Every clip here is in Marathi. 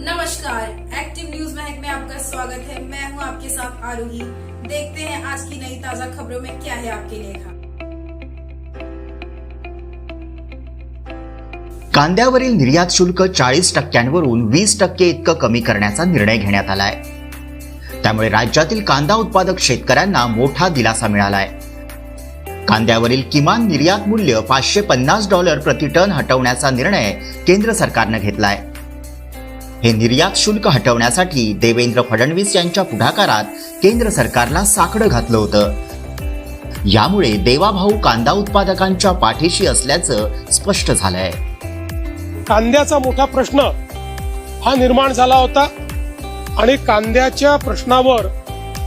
नमस्कार एक्टिव न्यूज महक में आपका स्वागत है। मैं हूं आपके साथ आरूही। देखते हैं आज की नई ताजा खबरों में क्या है आपके लिए कांद्यावरील निर्यात शुल्क चाळीस टक्क्यांवरून वीस टक्के इतकं कमी करण्याचा निर्णय घेण्यात आलाय. त्यामुळे राज्यातील कांदा उत्पादक शेतकऱ्यांना मोठा दिलासा मिळालाय. कांद्यावरील किमान निर्यात मूल्य पाचशे पन्नास डॉलर प्रति टन हटवण्याचा निर्णय केंद्र सरकारनं घेतलाय. हे निर्यात शुल्क हटवण्यासाठी देवेंद्र फडणवीस यांच्या पुढाकारात केंद्र सरकारला साकडं घातलं होतं. यामुळे देवाभाऊ कांदा उत्पादकांच्या पाठीशी असल्याचं स्पष्ट झालंय. कांद्याचा मोठा प्रश्न हा निर्माण झाला होता आणि कांद्याच्या प्रश्नावर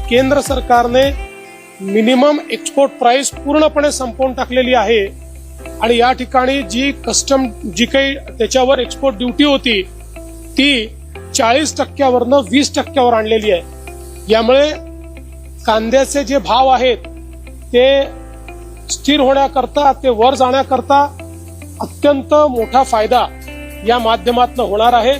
केंद्र सरकारने मिनिमम एक्सपोर्ट प्राइस पूर्णपणे संपवून टाकलेली आहे. आणि या ठिकाणी जी कस्टम जी काही त्याच्यावर एक्सपोर्ट ड्युटी होती ती चाळीस टक्क्यावरनं वीस टक्क्यावर आणलेली आहे. यामुळे कांद्याचे जे भाव आहेत ते स्थिर होण्याकरता ते वर जाण्याकरता अत्यंत मोठा फायदा या माध्यमातून होणार आहे.